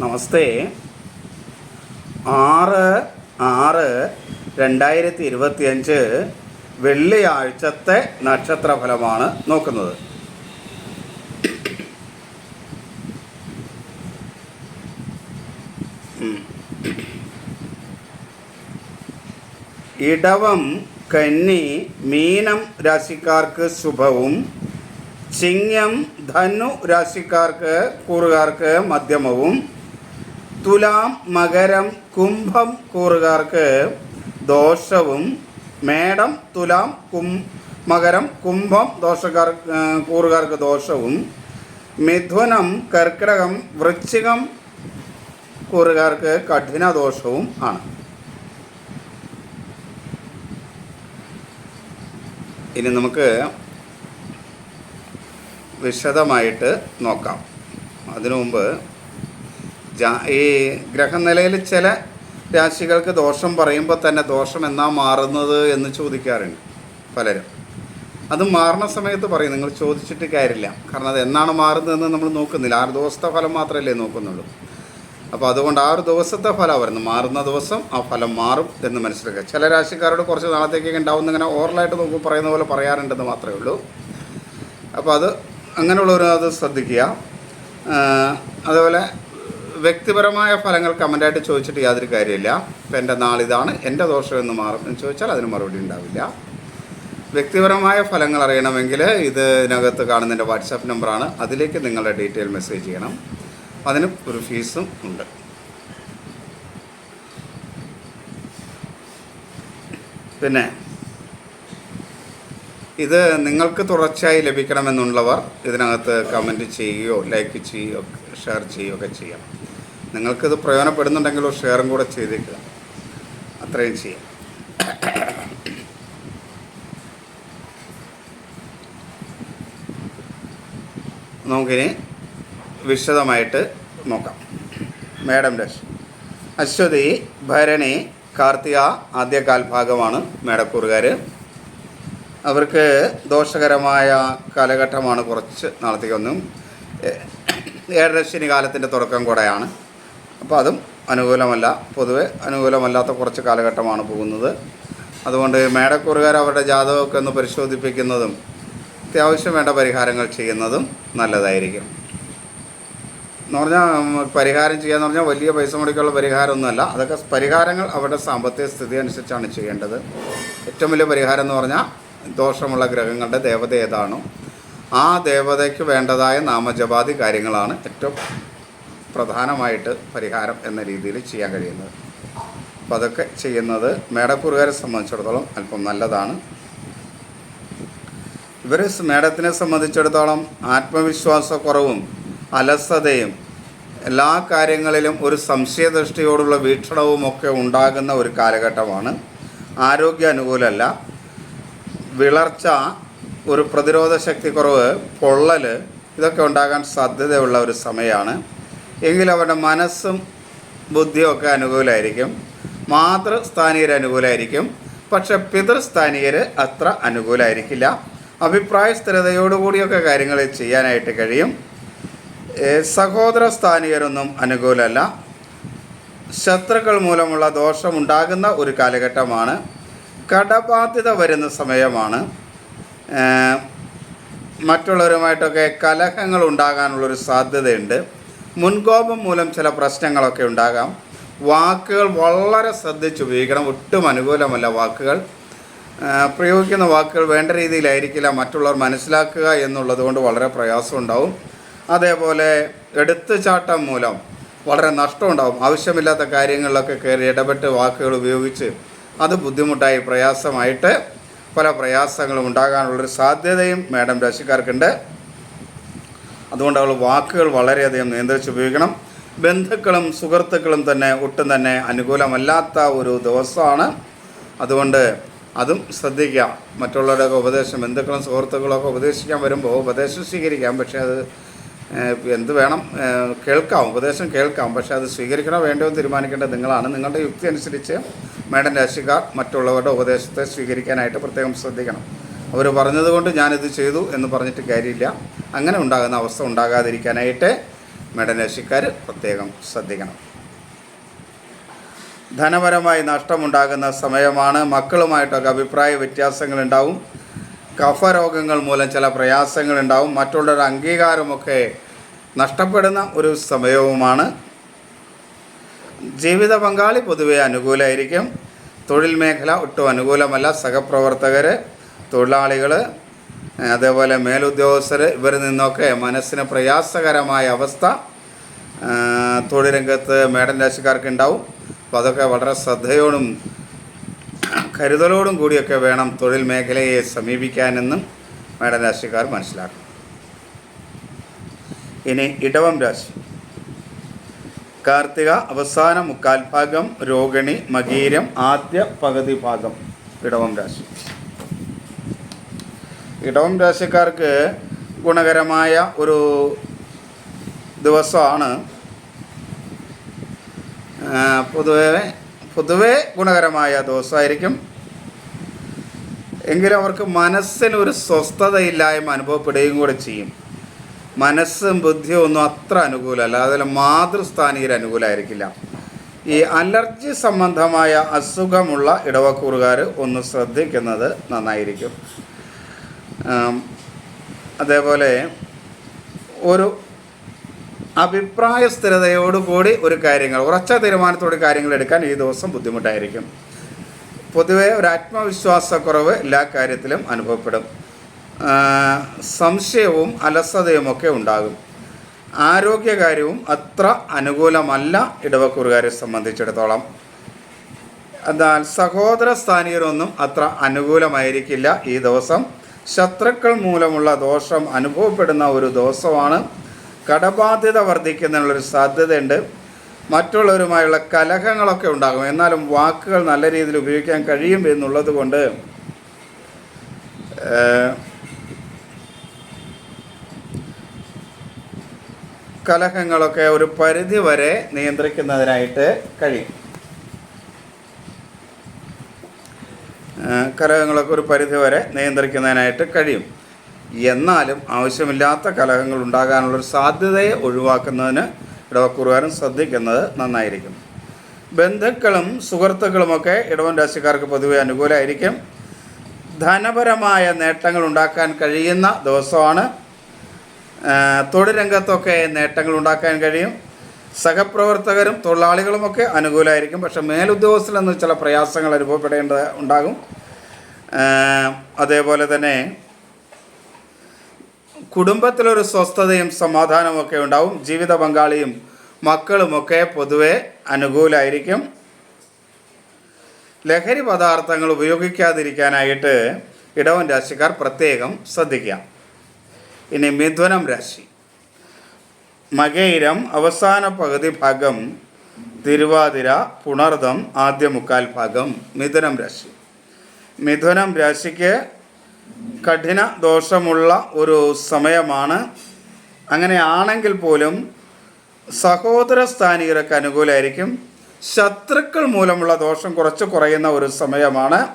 നമസ്തേ ആറ് ആറ് രണ്ടായിരത്തി ഇരുപത്തിയഞ്ച് വെള്ളിയാഴ്ചത്തെ നക്ഷത്രഫലമാണ് നോക്കുന്നത്. ഇടവം കന്നി മീനം രാശിക്കാർക്ക് ശുഭവും ചിങ്ങം ധനു രാശിക്കാർക്ക് കൂറുകാർക്ക് മധ്യമവും തുലാം മകരം കുംഭം കൂറുകാർക്ക് ദോഷവും മേടം തുലാം കും മകരം കുംഭം ദോഷക്കാർ കൂറുകാർക്ക് ദോഷവും മിഥുനം കർക്കിടകം വൃശ്ചികം കൂറുകാർക്ക് കഠിന ദോഷവും ആണ്. ഇനി നമുക്ക് വിശദമായിട്ട് നോക്കാം. അതിനു മുമ്പ് ഈ ഗ്രഹനിലയിൽ ചില രാശികൾക്ക് ദോഷം പറയുമ്പോൾ തന്നെ ദോഷം എന്നാ മാറുന്നത് എന്ന് ചോദിക്കാറുണ്ട് പലരും. അത് മാറുന്ന സമയത്ത് പറയും നിങ്ങൾ ചോദിച്ചിട്ട് കാര്യമില്ല. കാരണം അത് എന്നാണ് മാറുന്നതെന്ന് നമ്മൾ നോക്കുന്നില്ല. ആറ് ദിവസത്തെ ഫലം മാത്രമല്ലേ നോക്കുന്നുള്ളൂ. അപ്പോൾ അതുകൊണ്ട് ആ ഒരു ദിവസത്തെ ഫലം വരുന്നു മാറുന്ന ദിവസം ആ ഫലം മാറും എന്ന് മനസ്സിലാക്കുക. ചില രാശിക്കാരോട് കുറച്ച് നാളത്തേക്കൊക്കെ ഉണ്ടാവുന്ന ഇങ്ങനെ ഓറലായിട്ട് നോക്കുമ്പോൾ പറയുന്ന പോലെ പറയാറുണ്ടെന്ന് മാത്രമേ ഉള്ളൂ. അപ്പോൾ അത് അങ്ങനെയുള്ളവർ അത് ശ്രദ്ധിക്കുക. അതുപോലെ വ്യക്തിപരമായ ഫലങ്ങൾ കമന്റായിട്ട് ചോദിച്ചിട്ട് യാതൊരു കാര്യമില്ല. ഇപ്പം എന്റെ നാളിതാണ് എന്റെ ദോഷം എന്ന് മാറും എന്ന് ചോദിച്ചാൽ അതിന് മറുപടി ഉണ്ടാവില്ല. വ്യക്തിപരമായ ഫലങ്ങൾ അറിയണമെങ്കിൽ ഇത് ഇതിനകത്ത് കാണുന്ന എന്റെ വാട്സാപ്പ് നമ്പറാണ് അതിലേക്ക് നിങ്ങളുടെ ഡീറ്റെയിൽ മെസ്സേജ് ചെയ്യണം. അതിന് ഒരു ഫീസും ഉണ്ട്. പിന്നെ ഇത് നിങ്ങൾക്ക് തുടർച്ചയായി ലഭിക്കണമെന്നുള്ളവർ ഇതിനകത്ത് കമന്റ് ചെയ്യുകയോ ലൈക്ക് ചെയ്യുകയോ ഷെയർ ചെയ്യുകയൊക്കെ ചെയ്യാം. നിങ്ങൾക്കിത് പ്രയോജനപ്പെടുന്നുണ്ടെങ്കിൽ ഷെയറും കൂടെ ചെയ്തേക്കുക അത്രയും ചെയ്യാം. നമുക്കിനി വിശദമായിട്ട് നോക്കാം. മേഡം ഡഷ് അശ്വതി ഭരണി കാർത്തിക ആദ്യ കാൽഭാഗമാണ് മേടക്കൂറുകാർ അവർക്ക് ദോഷകരമായ കാലഘട്ടമാണ് കുറച്ച് നാളത്തേക്കൊന്നും ഏഴരശ്ശിനി കാലത്തിന്റെ തുടക്കം കൂടെയാണ്. അപ്പോൾ അതും അനുകൂലമല്ല. പൊതുവെ അനുകൂലമല്ലാത്ത കുറച്ച് കാലഘട്ടമാണ് പോകുന്നത്. അതുകൊണ്ട് മേടക്കൂറുകാർ അവരുടെ ജാതകമൊക്കെ ഒന്ന് പരിശോധിപ്പിക്കുന്നതും അത്യാവശ്യം വേണ്ട പരിഹാരങ്ങൾ ചെയ്യുന്നതും നല്ലതായിരിക്കും. എന്ന് പറഞ്ഞാൽ പരിഹാരം ചെയ്യാന്ന് പറഞ്ഞാൽ വലിയ പൈസ മുടക്കുള്ള പരിഹാരമൊന്നുമല്ല. അതൊക്കെ പരിഹാരങ്ങൾ അവരുടെ സാമ്പത്തിക സ്ഥിതി അനുസരിച്ചാണ് ചെയ്യേണ്ടത്. ഏറ്റവും വലിയ പരിഹാരം എന്ന് പറഞ്ഞാൽ ദോഷമുള്ള ഗ്രഹങ്ങളുടെ ദേവത ഏതാണോ ആ ദേവതയ്ക്ക് വേണ്ടതായ നാമജപാതി കാര്യങ്ങളാണ് ഏറ്റവും പ്രധാനമായിട്ട് പരിഹാരം എന്ന രീതിയിൽ ചെയ്യാൻ കഴിയുന്നത്. അപ്പോൾ അതൊക്കെ ചെയ്യുന്നത് മേടക്കൂറുകാരെ സംബന്ധിച്ചിടത്തോളം അല്പം നല്ലതാണ്. ഇവർ മേടത്തിനെ സംബന്ധിച്ചിടത്തോളം ആത്മവിശ്വാസക്കുറവും അലസതയും എല്ലാ കാര്യങ്ങളിലും ഒരു സംശയദൃഷ്ടിയോടുള്ള വീക്ഷണവും ഒക്കെ ഉണ്ടാകുന്ന ഒരു കാലഘട്ടമാണ്. ആരോഗ്യ അനുകൂലമല്ല വിളർച്ച ഒരു പ്രതിരോധ ശക്തി കുറവ് പൊള്ളൽ ഇതൊക്കെ ഉണ്ടാകാൻ സാധ്യതയുള്ള ഒരു സമയമാണ്. എങ്കിലും അവരുടെ മനസ്സും ബുദ്ധിയും ഒക്കെ അനുകൂലമായിരിക്കും മാതൃസ്ഥാനീയർ അനുകൂലമായിരിക്കും പക്ഷെ പിതൃസ്ഥാനീയർ അത്ര അനുകൂലമായിരിക്കില്ല അഭിപ്രായ സ്ഥിരതയോടുകൂടിയൊക്കെ കാര്യങ്ങൾ ചെയ്യാനായിട്ട് കഴിയും. സഹോദര സ്ഥാനീയരൊന്നും അനുകൂലമല്ല ശത്രുക്കൾ മൂലമുള്ള ദോഷമുണ്ടാകുന്ന ഒരു കാലഘട്ടമാണ്. കടബാധ്യത വരുന്ന സമയമാണ്. മറ്റുള്ളവരുമായിട്ടൊക്കെ കലഹങ്ങൾ ഉണ്ടാകാനുള്ളൊരു സാധ്യതയുണ്ട്. മുൻകോപം മൂലം ചില പ്രശ്നങ്ങളൊക്കെ ഉണ്ടാകാം. വാക്കുകൾ വളരെ ശ്രദ്ധിച്ച് ഉപയോഗിക്കണം. ഒട്ടും അനുകൂലമല്ല വാക്കുകൾ. പ്രയോഗിക്കുന്ന വാക്കുകൾ വേണ്ട രീതിയിലായിരിക്കില്ല. മറ്റുള്ളവർ മനസ്സിലാക്കുക എന്നുള്ളത് കൊണ്ട് വളരെ പ്രയാസമുണ്ടാവും അതേപോലെ എടുത്തുചാട്ടം മൂലം വളരെ നഷ്ടമുണ്ടാവും ആവശ്യമില്ലാത്ത കാര്യങ്ങളിലൊക്കെ കയറി ഇടപെട്ട് വാക്കുകൾ ഉപയോഗിച്ച് അത് ബുദ്ധിമുട്ടായി പ്രയാസമായിട്ട് പല പ്രയാസങ്ങളും ഉണ്ടാകാനുള്ളൊരു സാധ്യതയും മാഡം രാശിക്കാർക്കുണ്ട്. അതുകൊണ്ട് അവൾ വാക്കുകൾ വളരെയധികം നിയന്ത്രിച്ച് ഉപയോഗിക്കണം. ബന്ധുക്കളും സുഹൃത്തുക്കളും തന്നെ ഒട്ടും തന്നെ അനുകൂലമല്ലാത്ത ഒരു ദിവസമാണ്. അതുകൊണ്ട് അതും ശ്രദ്ധിക്കുക. മറ്റുള്ളവരുടെയൊക്കെ ഉപദേശം ബന്ധുക്കളും സുഹൃത്തുക്കളൊക്കെ ഉപദേശിക്കാൻ വരുമ്പോൾ ഉപദേശം സ്വീകരിക്കാം. പക്ഷേ അത് എന്ത് വേണം കേൾക്കാം. ഉപദേശം കേൾക്കാം. പക്ഷേ അത് സ്വീകരിക്കണോ വേണ്ടോ തീരുമാനിക്കേണ്ടത് നിങ്ങളാണ്. നിങ്ങളുടെ യുക്തി അനുസരിച്ച് മേഡം രാശിക്കാർ മറ്റുള്ളവരുടെ ഉപദേശത്തെ സ്വീകരിക്കാനായിട്ട് പ്രത്യേകം ശ്രദ്ധിക്കണം. അവർ പറഞ്ഞതുകൊണ്ട് ഞാനിത് ചെയ്തു എന്ന് പറഞ്ഞിട്ട് കാര്യമില്ല. അങ്ങനെ ഉണ്ടാകുന്ന അവസ്ഥ ഉണ്ടാകാതിരിക്കാനായിട്ട് മേടരാശിക്കാർ പ്രത്യേകം ശ്രദ്ധിക്കണം. ധനപരമായി നഷ്ടമുണ്ടാകുന്ന സമയമാണ് മക്കളുമായിട്ടൊക്കെ അഭിപ്രായ വ്യത്യാസങ്ങൾ ഉണ്ടാവും കഫരോഗങ്ങൾ മൂലം ചില പ്രയാസങ്ങൾ ഉണ്ടാവും മറ്റുള്ളവരുടെ അംഗീകാരമൊക്കെ നഷ്ടപ്പെടുന്ന ഒരു സമയവുമാണ്. ജീവിത പങ്കാളി പൊതുവെ അനുകൂലമായിരിക്കും തൊഴിൽ മേഖല ഒട്ടും അനുകൂലമല്ല. സഹപ്രവർത്തകർ തൊഴിലാളികൾ അതേപോലെ മേലുദ്യോഗസ്ഥർ ഇവരിൽ നിന്നൊക്കെ മനസ്സിന് പ്രയാസകരമായ അവസ്ഥ തൊഴിൽ മേടൻ രാശിക്കാർക്ക് ഉണ്ടാവും അപ്പോൾ അതൊക്കെ വളരെ ശ്രദ്ധയോടും കരുതലോടും കൂടിയൊക്കെ വേണം തൊഴിൽ മേഖലയെ സമീപിക്കാനെന്നും മേടൻ രാശിക്കാർ മനസ്സിലാക്കും. ഇനി ഇടവം രാശി. കാർത്തിക അവസാന മുക്കാൽ ഭാഗം രോഹിണി മകീരം ആദ്യ പകുതി ഭാഗം ഇടവം രാശി. ഇടവം രാശിക്കാർക്ക് ഗുണകരമായ ഒരു ദിവസമാണ്. പൊതുവേ പൊതുവെ ഗുണകരമായ ദിവസമായിരിക്കും. എങ്കിലും അവർക്ക് മനസ്സിന് ഒരു സ്വസ്ഥതയില്ലായ്മ അനുഭവപ്പെടുകയും കൂടെ ചെയ്യും. മനസ്സും ബുദ്ധിയും ഒന്നും അത്ര അനുകൂലമല്ല. അതിൽ മാതൃസ്ഥാനീയർ അനുകൂലമായിരിക്കില്ല. ഈ അലർജി സംബന്ധമായ അസുഖമുള്ള ഇടവക്കൂറുകാർ ഒന്ന് ശ്രദ്ധിക്കുന്നത് നന്നായിരിക്കും. അതേപോലെ ഒരു അഭിപ്രായ സ്ഥിരതയോടുകൂടി ഒരു കാര്യങ്ങൾ ഉറച്ച തീരുമാനത്തോടെ കാര്യങ്ങൾ എടുക്കാൻ ഈ ദിവസം ബുദ്ധിമുട്ടായിരിക്കും. പൊതുവേ ഒരു ആത്മവിശ്വാസക്കുറവ് എല്ലാ കാര്യത്തിലും അനുഭവപ്പെടും. സംശയവും അലസതയുമൊക്കെ ഉണ്ടാകും. ആരോഗ്യകാര്യവും അത്ര അനുകൂലമല്ല ഇടവക്കൂറുകാരെ സംബന്ധിച്ചിടത്തോളം. എന്നാൽ സഹോദര സ്ഥാനീയരൊന്നും അത്ര അനുകൂലമായിരിക്കില്ല ഈ ദിവസം. ശത്രുക്കൾ മൂലമുള്ള ദോഷം അനുഭവപ്പെടുന്ന ഒരു ദിവസമാണ്. കടബാധ്യത വർദ്ധിക്കുന്നതിനുള്ളൊരു സാധ്യതയുണ്ട്. മറ്റുള്ളവരുമായുള്ള കലഹങ്ങളൊക്കെ ഉണ്ടാകും. എന്നാലും വാക്കുകൾ നല്ല രീതിയിൽ ഉപയോഗിക്കാൻ കഴിയും എന്നുള്ളത് കൊണ്ട് കലഹങ്ങളൊക്കെ ഒരു പരിധി വരെ നിയന്ത്രിക്കുന്നതിനായിട്ട് കഴിയും. കലഹങ്ങളൊക്കെ ഒരു പരിധി വരെ നിയന്ത്രിക്കുന്നതിനായിട്ട് കഴിയും. എന്നാലും ആവശ്യമില്ലാത്ത കലഹങ്ങൾ ഉണ്ടാകാനുള്ളൊരു സാധ്യതയെ ഒഴിവാക്കുന്നതിന് ഇടവക്കൂറുകാരൻ ശ്രദ്ധിക്കുന്നത് നന്നായിരിക്കും. ബന്ധുക്കളും സുഹൃത്തുക്കളുമൊക്കെ ഇടവൻ രാശിക്കാർക്ക് പൊതുവെ അനുകൂലമായിരിക്കും ധനപരമായ നേട്ടങ്ങൾ ഉണ്ടാക്കാൻ കഴിയുന്ന ദിവസമാണ്. തൊഴിൽ രംഗത്തൊക്കെ നേട്ടങ്ങൾ ഉണ്ടാക്കാൻ കഴിയും. സഹപ്രവർത്തകരും തൊഴിലാളികളുമൊക്കെ അനുകൂലമായിരിക്കും പക്ഷെ മേലുദ്യോഗസ്ഥരിൽ നിന്ന് ചില പ്രയാസങ്ങൾ അനുഭവപ്പെടേണ്ടത് ഉണ്ടാകും. അതേപോലെ തന്നെ കുടുംബത്തിലൊരു സ്വസ്ഥതയും സമാധാനവും ഒക്കെ ഉണ്ടാവും. ജീവിത പങ്കാളിയും മക്കളുമൊക്കെ പൊതുവെ അനുകൂലമായിരിക്കും ലഹരി പദാർത്ഥങ്ങൾ ഉപയോഗിക്കാതിരിക്കാനായിട്ട് ഇടവൻ രാശിക്കാർ പ്രത്യേകം ശ്രദ്ധിക്കാം ഇനി മിഥുനം രാശി. മകയിരം അവസാന പകുതി ഭാഗം തിരുവാതിര പുണർദം ആദ്യ മുക്കാൽ ഭാഗം മിഥുനം രാശി. മിഥുനം രാശിക്ക് കഠിന ദോഷമുള്ള ഒരു സമയമാണ്. അങ്ങനെയാണെങ്കിൽ പോലും സഹോദര സ്ഥാനികർക്ക് അനുകൂലമായിരിക്കും ശത്രുക്കൾ മൂലമുള്ള ദോഷം കുറച്ച് കുറയുന്ന ഒരു സമയമാണ്.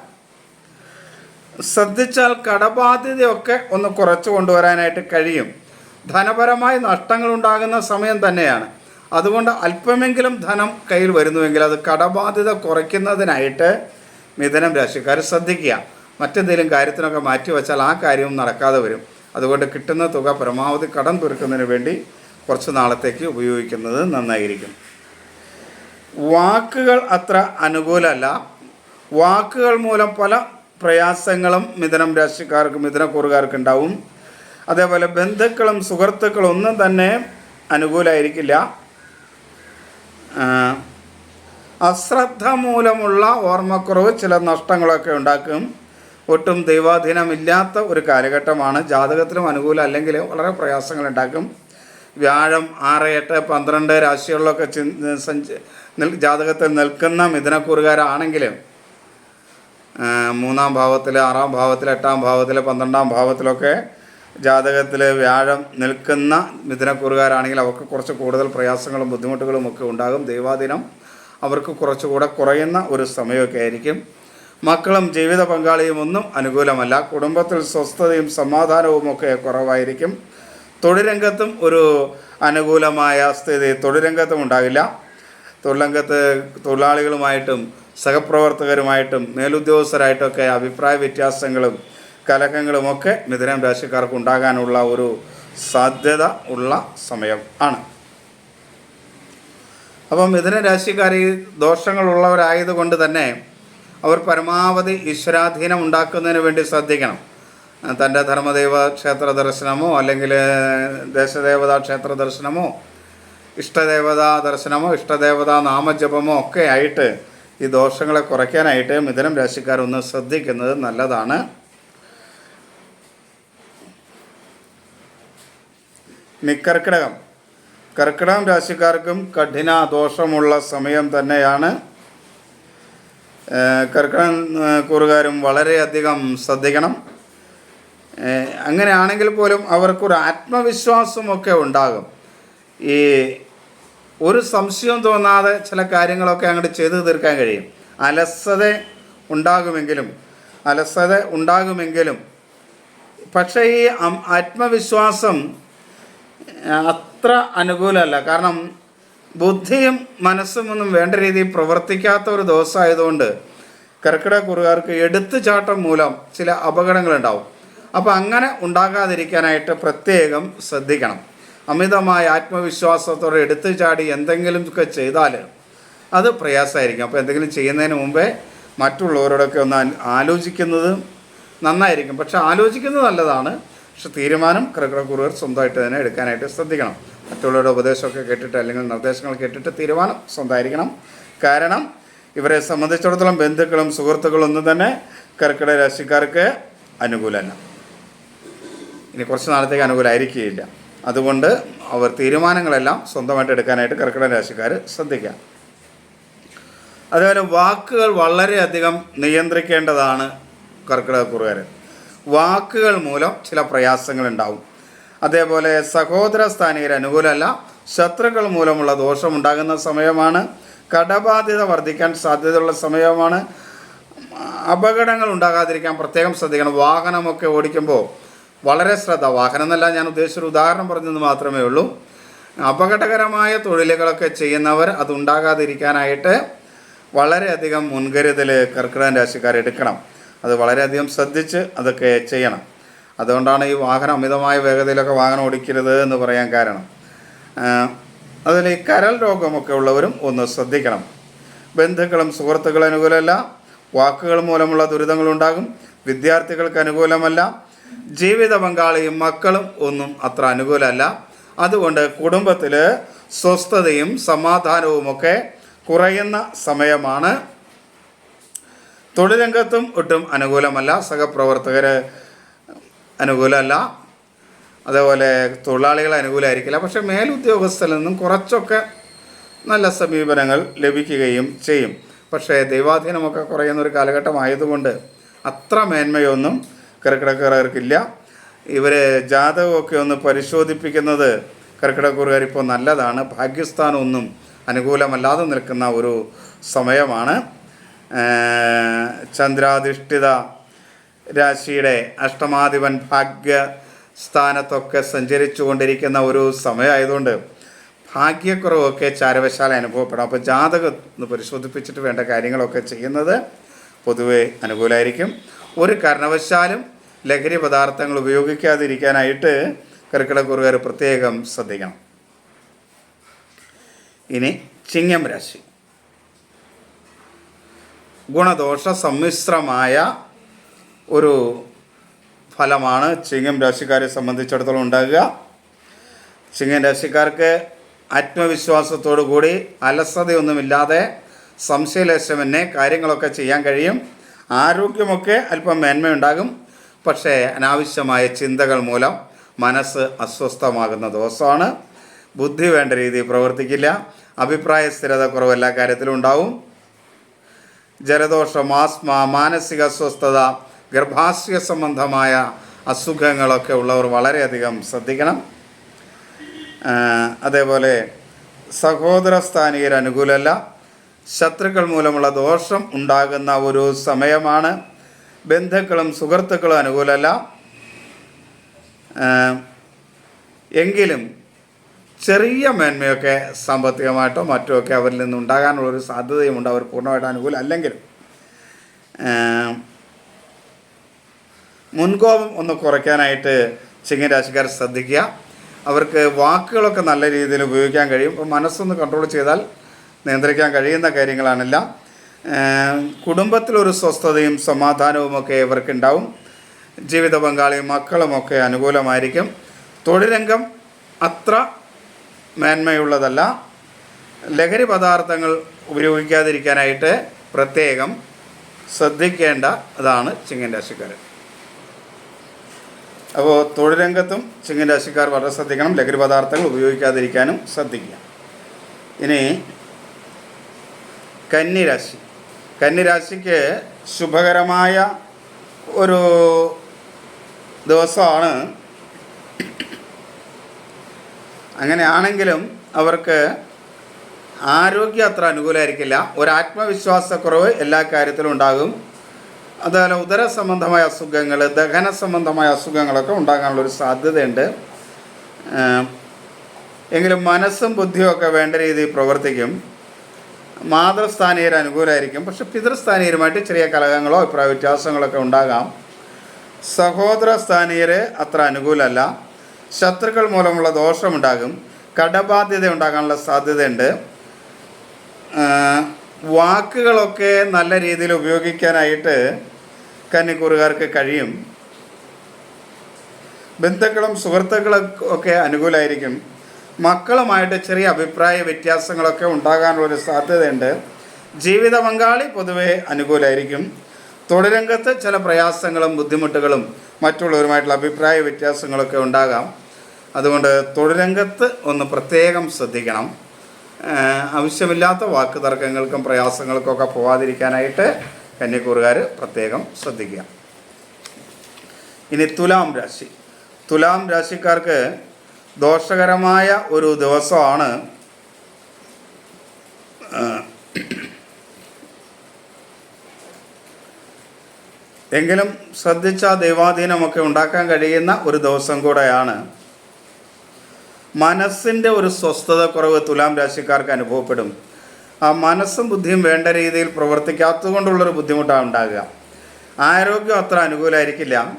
ശ്രദ്ധിച്ചാൽ കടബാധ്യതയൊക്കെ ഒന്ന് കുറച്ച് കൊണ്ടുവരാനായിട്ട് കഴിയും. ധനപരമായി നഷ്ടങ്ങൾ ഉണ്ടാകുന്ന സമയം തന്നെയാണ്. അതുകൊണ്ട് അല്പമെങ്കിലും ധനം കയ്യിൽ വരുന്നുവെങ്കിൽ അത് കടബാധ്യത കുറയ്ക്കുന്നതിനായിട്ട് മിഥുനം രാശിക്കാർ ശ്രദ്ധിക്കുക. മറ്റെന്തെങ്കിലും കാര്യത്തിനൊക്കെ മാറ്റി വെച്ചാൽ ആ കാര്യവും നടക്കാതെ വരും. അതുകൊണ്ട് കിട്ടുന്ന തുക പരമാവധി കടം തീർക്കുന്നതിന് വേണ്ടി കുറച്ച് നാളത്തേക്ക് ഉപയോഗിക്കുന്നത് നന്നായിരിക്കും. വാക്കുകൾ അത്ര അനുകൂലമല്ല. വാക്കുകൾ മൂലം പല പ്രയാസങ്ങളും മിഥുനം രാശിക്കാർക്ക് മിഥുനക്കൂറുകാർക്ക് ഉണ്ടാവും അതേപോലെ ബന്ധുക്കളും സുഹൃത്തുക്കളും ഒന്നും തന്നെ അനുകൂലമായിരിക്കില്ല അശ്രദ്ധ മൂലമുള്ള ഓർമ്മക്കുറവ് ചില നഷ്ടങ്ങളൊക്കെ ഉണ്ടാക്കും. ഒട്ടും ദൈവാധീനമില്ലാത്ത ഒരു കാലഘട്ടമാണ്. ജാതകത്തിലും അനുകൂലം അല്ലെങ്കിൽ വളരെ പ്രയാസങ്ങൾ ഉണ്ടാക്കും. വ്യാഴം ആറ് എട്ട് പന്ത്രണ്ട് രാശികളിലൊക്കെ സഞ്ച ജാതകത്തിൽ നിൽക്കുന്ന മിഥുനക്കൂറുകാരാണെങ്കിൽ മൂന്നാം ഭാവത്തിൽ ആറാം ഭാവത്തിൽ എട്ടാം ഭാവത്തിൽ പന്ത്രണ്ടാം ഭാവത്തിലൊക്കെ ജാതകത്തിൽ വ്യാഴം നിൽക്കുന്ന മിഥുനക്കൂറുകാരാണെങ്കിൽ അവർക്ക് കുറച്ച് കൂടുതൽ പ്രയാസങ്ങളും ബുദ്ധിമുട്ടുകളും ഒക്കെ ഉണ്ടാകും. ദൈവാദിനം അവർക്ക് കുറച്ചുകൂടെ കുറയുന്ന ഒരു സമയമൊക്കെ ആയിരിക്കും. മക്കളും ജീവിത പങ്കാളിയും ഒന്നും അനുകൂലമല്ല. കുടുംബത്തിൽ സ്വസ്ഥതയും സമാധാനവും ഒക്കെ കുറവായിരിക്കും. തൊഴിലംഗത്തും ഒരു അനുകൂലമായ സ്ഥിതി തൊഴിലംഗത്തും ഉണ്ടാകില്ല. തൊഴിലംഗത്ത് തൊഴിലാളികളുമായിട്ടും സഹപ്രവർത്തകരുമായിട്ടും മേലുദ്യോഗസ്ഥരായിട്ടൊക്കെ അഭിപ്രായ വ്യത്യാസങ്ങളും കലഹങ്ങളുമൊക്കെ മിഥുനം രാശിക്കാർക്ക് ഉണ്ടാകാനുള്ള ഒരു സാധ്യത ഉള്ള സമയം ആണ്. അപ്പം മിഥുന രാശിക്കാർ ഈ ദോഷങ്ങളുള്ളവരായതുകൊണ്ട് തന്നെ അവർ പരമാവധി ഈശ്വരാധീനം ഉണ്ടാക്കുന്നതിന് വേണ്ടി ശ്രദ്ധിക്കണം. തന്റെ ധർമ്മദേവ ക്ഷേത്ര ദർശനമോ അല്ലെങ്കിൽ ദേശദേവതാ ക്ഷേത്ര ദർശനമോ ഇഷ്ടദേവതാ ദർശനമോ ഇഷ്ടദേവതാ നാമജപമോ ഒക്കെ ആയിട്ട് ഈ ദോഷങ്ങളെ കുറയ്ക്കാനായിട്ട് മിഥുനം രാശിക്കാരൊന്ന് ശ്രദ്ധിക്കുന്നത് നല്ലതാണ്. കർക്കിടകം. കർക്കിടകം രാശിക്കാർക്കും കഠിന ദോഷമുള്ള സമയം തന്നെയാണ്. കർക്കിടകം കൂറുകാരും വളരെയധികം ശ്രദ്ധിക്കണം. അങ്ങനെയാണെങ്കിൽ പോലും അവർക്കൊരു ആത്മവിശ്വാസമൊക്കെ ഉണ്ടാകും. ഈ ഒരു സംശയവും തോന്നാതെ ചില കാര്യങ്ങളൊക്കെ അങ്ങോട്ട് ചെയ്തു തീർക്കാൻ കഴിയും. അലസത ഉണ്ടാകുമെങ്കിലും അലസത ഉണ്ടാകുമെങ്കിലും. പക്ഷേ ഈ ആത്മവിശ്വാസം അത്ര അനുകൂലമല്ല. കാരണം ബുദ്ധിയും മനസ്സും ഒന്നും വേണ്ട രീതിയിൽ പ്രവർത്തിക്കാത്ത ഒരു ദിവസമായതുകൊണ്ട് കർക്കിടക കുറുകാർക്ക് എടുത്തുചാട്ടം മൂലം ചില അപകടങ്ങളുണ്ടാവും. അപ്പോൾ അങ്ങനെ ഉണ്ടാകാതിരിക്കാനായിട്ട് പ്രത്യേകം ശ്രദ്ധിക്കണം. അമിതമായ ആത്മവിശ്വാസത്തോടെ എടുത്തു ചാടി എന്തെങ്കിലും ഒക്കെ ചെയ്താൽ അത് പ്രയാസമായിരിക്കും. അപ്പോൾ എന്തെങ്കിലും ചെയ്യുന്നതിന് മുമ്പേ മറ്റുള്ളവരോടൊക്കെ ഒന്ന് ആലോചിക്കുന്നത് നന്നായിരിക്കും. പക്ഷെ ആലോചിക്കുന്നത് നല്ലതാണ്. പക്ഷെ തീരുമാനം ഗുരുവർ സ്വന്തമായിട്ട് തന്നെ എടുക്കാനായിട്ട് ശ്രദ്ധിക്കണം. മറ്റുള്ളവരുടെ ഉപദേശമൊക്കെ കേട്ടിട്ട് അല്ലെങ്കിൽ നിർദ്ദേശങ്ങൾ കേട്ടിട്ട് തീരുമാനം സ്വന്തമായിരിക്കണം. കാരണം ഇവരെ സംബന്ധിച്ചിടത്തോളം ബന്ധുക്കളും സുഹൃത്തുക്കളും ഒന്നും തന്നെ കർക്കിടക രാശിക്കാർക്ക് അനുകൂലമല്ല. ഇനി കുറച്ച് നാളത്തേക്ക് അനുകൂലമായിരിക്കുകയില്ല. അതുകൊണ്ട് അവർ തീരുമാനങ്ങളെല്ലാം സ്വന്തമായിട്ട് എടുക്കാനായിട്ട് കർക്കിടക രാശിക്കാർ ശ്രദ്ധിക്കുക. അതുപോലെ വാക്കുകൾ വളരെയധികം നിയന്ത്രിക്കേണ്ടതാണ് കർക്കിടകക്കുറുകാർ വാക്കുകൾ മൂലം ചില പ്രയാസങ്ങൾ ഉണ്ടാവും അതേപോലെ സഹോദര സ്ഥാനീയർ അനുകൂലമല്ല ശത്രുക്കൾ മൂലമുള്ള ദോഷമുണ്ടാകുന്ന സമയമാണ് കടബാധ്യത വർദ്ധിക്കാൻ സാധ്യതയുള്ള സമയമാണ് അപകടങ്ങൾ ഉണ്ടാകാതിരിക്കാൻ പ്രത്യേകം ശ്രദ്ധിക്കണം. വാഹനമൊക്കെ ഓടിക്കുമ്പോൾ വളരെ ശ്രദ്ധ വാഹനം എന്നല്ല ഞാൻ ഉദ്ദേശിച്ചൊരു ഉദാഹരണം പറഞ്ഞത് മാത്രമേ ഉള്ളൂ. അപകടകരമായ തൊഴിലുകളൊക്കെ ചെയ്യുന്നവർ അത് ഉണ്ടാകാതിരിക്കാനായിട്ട് വളരെയധികം മുൻകരുതൽ കർക്കിടകൻ രാശിക്കാർ എടുക്കണം. അത് വളരെയധികം ശ്രദ്ധിച്ച് അതൊക്കെ ചെയ്യണം. അതുകൊണ്ടാണ് ഈ വാഹനം അമിതമായ വേഗതയിലൊക്കെ വാഹനം ഓടിക്കരുത് എന്ന് പറയാൻ കാരണം. അതിൽ ഈ കരൾ രോഗമൊക്കെ ഉള്ളവരും ഒന്ന് ശ്രദ്ധിക്കണം. ബന്ധുക്കളും സുഹൃത്തുക്കളും അനുകൂലമല്ല. വാക്കുകൾ മൂലമുള്ള ദുരിതങ്ങളുണ്ടാകും വിദ്യാർത്ഥികൾക്ക് അനുകൂലമല്ല. ജീവിത പങ്കാളിയും മക്കളും ഒന്നും അത്ര അനുകൂലമല്ല. അതുകൊണ്ട് കുടുംബത്തിൽ സ്വസ്ഥതയും സമാധാനവുമൊക്കെ കുറയുന്ന സമയമാണ് തൊഴിൽ രംഗത്തും ഒട്ടും അനുകൂലമല്ല. സഹപ്രവർത്തകർ അനുകൂലമല്ല. അതേപോലെ തൊഴിലാളികൾ അനുകൂലമായിരിക്കില്ല. പക്ഷേ മേലുദ്യോഗസ്ഥരിൽ നിന്നും കുറച്ചൊക്കെ നല്ല സമീപനങ്ങൾ ലഭിക്കുകയും ചെയ്യും. പക്ഷേ ദൈവാധീനമൊക്കെ കുറയുന്ന ഒരു കാലഘട്ടമായതുകൊണ്ട് അത്ര മേന്മയൊന്നും കർക്കിടക്കാർക്കില്ല ഇവർ ജാതകമൊക്കെ ഒന്ന് പരിശോധിപ്പിക്കുന്നത് കർക്കിടക്കൂറുകാർ ഇപ്പോൾ നല്ലതാണ്. ഭാഗ്യസ്ഥാനമൊന്നും അനുകൂലമല്ലാതെ നിൽക്കുന്ന ഒരു സമയമാണ്. ചന്ദ്രാധിഷ്ഠിത രാശിയുടെ അഷ്ടമാധിപൻ ഭാഗ്യ സ്ഥാനത്തൊക്കെ സഞ്ചരിച്ചു കൊണ്ടിരിക്കുന്ന ഒരു സമയമായതുകൊണ്ട് ഭാഗ്യക്കുറവൊക്കെ ചാരവശാല അനുഭവപ്പെടാം. അപ്പോൾ ജാതകം പരിശോധിപ്പിച്ചിട്ട് വേണ്ട കാര്യങ്ങളൊക്കെ ചെയ്യുന്നത് പൊതുവെ അനുകൂലമായിരിക്കും ഒരു കാരണവശാലും ലഹരി പദാർത്ഥങ്ങൾ ഉപയോഗിക്കാതിരിക്കാനായിട്ട് കർക്കിടക്കുറുകാർ പ്രത്യേകം ശ്രദ്ധിക്കണം. ഇനി ചിങ്ങം രാശി. ഗുണദോഷ സമ്മിശ്രമായ ഒരു ഫലമാണ് ചിങ്ങം രാശിക്കാരെ സംബന്ധിച്ചിടത്തോളം ഉണ്ടാകുക. ചിങ്ങം രാശിക്കാർക്ക് ആത്മവിശ്വാസത്തോടു കൂടി അലസതയൊന്നുമില്ലാതെ സംശയലേശമെന്നെ കാര്യങ്ങളൊക്കെ ചെയ്യാൻ കഴിയും. ആരോഗ്യമൊക്കെ അല്പം മേന്മയുണ്ടാകും. പക്ഷേ അനാവശ്യമായ ചിന്തകൾ മൂലം മനസ്സ് അസ്വസ്ഥമാകുന്ന ദിവസമാണ്. ബുദ്ധി വേണ്ട രീതിയിൽ പ്രവർത്തിക്കില്ല. അഭിപ്രായ സ്ഥിരത കുറവ് എല്ലാ കാര്യത്തിലും ഉണ്ടാവും. ജലദോഷം ആസ്മ മാനസിക അസ്വസ്ഥത ഗർഭാശയ സംബന്ധമായ അസുഖങ്ങളൊക്കെ ഉള്ളവർ വളരെയധികം ശ്രദ്ധിക്കണം. അതേപോലെ സഹോദര സ്ഥാനീയർ അനുകൂലമല്ല. ശത്രുക്കൾ മൂലമുള്ള ദോഷം ഉണ്ടാകുന്ന ഒരു സമയമാണ്. ബന്ധുക്കളും സുഹൃത്തുക്കളും അനുകൂലമല്ല. എങ്കിലും ചെറിയ മേന്മയൊക്കെ സാമ്പത്തികമായിട്ടോ മറ്റോ ഒക്കെ അവരിൽ നിന്ന് ഉണ്ടാകാനുള്ളൊരു സാധ്യതയുമുണ്ട്. അവർ പൂർണമായിട്ട് അനുകൂലം അല്ലെങ്കിലും. മുൻകോപം ഒന്ന് കുറയ്ക്കാനായിട്ട് ചിങ്ങരാശിക്കാർ ശ്രദ്ധിക്കുക. അവർക്ക് വാക്കുകളൊക്കെ നല്ല രീതിയിൽ ഉപയോഗിക്കാൻ കഴിയും. അപ്പോൾ മനസ്സൊന്ന് കൺട്രോൾ ചെയ്താൽ നിയന്ത്രിക്കാൻ കഴിയുന്ന കാര്യങ്ങളാണെല്ലാം. കുടുംബത്തിലൊരു സ്വസ്ഥതയും സമാധാനവും ഒക്കെ ഇവർക്കുണ്ടാവും. ജീവിത പങ്കാളിയും മക്കളുമൊക്കെ അനുകൂലമായിരിക്കും. തൊഴിലംഗം അത്ര മേന്മയുള്ളതല്ല. ലഹരി പദാർത്ഥങ്ങൾ ഉപയോഗിക്കാതിരിക്കാനായിട്ട് പ്രത്യേകം ശ്രദ്ധിക്കേണ്ട അതാണ് ചിങ്ങൻ രാശിക്കാർ അപ്പോൾ തൊഴിൽ രംഗത്തും ചിങ്ങൻ രാശിക്കാർ വളരെ ശ്രദ്ധിക്കണം. ലഹരി പദാർത്ഥങ്ങൾ ഉപയോഗിക്കാതിരിക്കാനും ശ്രദ്ധിക്കുക. ഇനി കന്നിരാശി കന്നിരാശിക്ക് ശുഭകരമായ ഒരു ദിവസമാണ് അങ്ങനെയാണെങ്കിലും അവർക്ക് ആരോഗ്യം അത്ര അനുകൂലമായിരിക്കില്ല ഒരാത്മവിശ്വാസക്കുറവ് എല്ലാ കാര്യത്തിലും ഉണ്ടാകും. അതുപോലെ ഉദര സംബന്ധമായ അസുഖങ്ങൾ ദഹന സംബന്ധമായ അസുഖങ്ങളൊക്കെ ഉണ്ടാകാനുള്ള ഒരു സാധ്യതയുണ്ട്. എങ്കിലും മനസ്സും ബുദ്ധിയും ഒക്കെ വേണ്ട രീതിയിൽ പ്രവർത്തിക്കും. മാതൃസ്ഥാനീയർ അനുകൂലമായിരിക്കും പക്ഷെ പിതൃസ്ഥാനീയരുമായിട്ട് ചെറിയ കലഹങ്ങളോ അഭിപ്രായ വ്യത്യാസങ്ങളൊക്കെ ഉണ്ടാകാം. സഹോദര സ്ഥാനീയർ അത്ര അനുകൂലമല്ല ശത്രുക്കൾ മൂലമുള്ള ദോഷമുണ്ടാകും. കടബാധ്യത ഉണ്ടാകാനുള്ള സാധ്യതയുണ്ട് വാക്കുകളൊക്കെ നല്ല രീതിയിൽ ഉപയോഗിക്കാനായിട്ട് കന്നിക്കൂറുകാർക്ക് കഴിയും. ബന്ധുക്കളും സുഹൃത്തുക്കളും ഒക്കെ അനുകൂലമായിരിക്കും മക്കളുമായിട്ട് ചെറിയ അഭിപ്രായ വ്യത്യാസങ്ങളൊക്കെ ഉണ്ടാകാനുള്ളൊരു സാധ്യതയുണ്ട്. ജീവിത പങ്കാളി പൊതുവെ അനുകൂലമായിരിക്കും തൊഴിലംഗത്ത് ചില പ്രയാസങ്ങളും ബുദ്ധിമുട്ടുകളും മറ്റുള്ളവരുമായിട്ടുള്ള അഭിപ്രായ വ്യത്യാസങ്ങളൊക്കെ ഉണ്ടാകാം. അതുകൊണ്ട് തൊഴിലംഗത്ത് ഒന്ന് പ്രത്യേകം ശ്രദ്ധിക്കണം. ആവശ്യമില്ലാത്ത വാക്ക് തർക്കങ്ങൾക്കും പ്രയാസങ്ങൾക്കൊക്കെ പോവാതിരിക്കാനായിട്ട് കന്യക്കൂറുകാർ പ്രത്യേകം ശ്രദ്ധിക്കുക. ഇനി തുലാം രാശി. തുലാം രാശിക്കാർക്ക് ദോഷകരമായ ഒരു ദിവസമാണ് എങ്കിലും ശ്രദ്ധിച്ച ദൈവാധീനമൊക്കെ ഉണ്ടാക്കാൻ കഴിയുന്ന ഒരു ദിവസം കൂടെയാണ് മനസ്സിന്റെ ഒരു സ്വസ്ഥത കുറവ് തുലാം രാശിക്കാർക്ക് അനുഭവപ്പെടും. ആ മനസ്സും ബുദ്ധിയും വേണ്ട രീതിയിൽ പ്രവർത്തിക്കാത്തതുകൊണ്ടുള്ളൊരു ബുദ്ധിമുട്ടാണ് ഉണ്ടാകുക. ആരോഗ്യം അത്ര അനുകൂലമായിരിക്കില്ല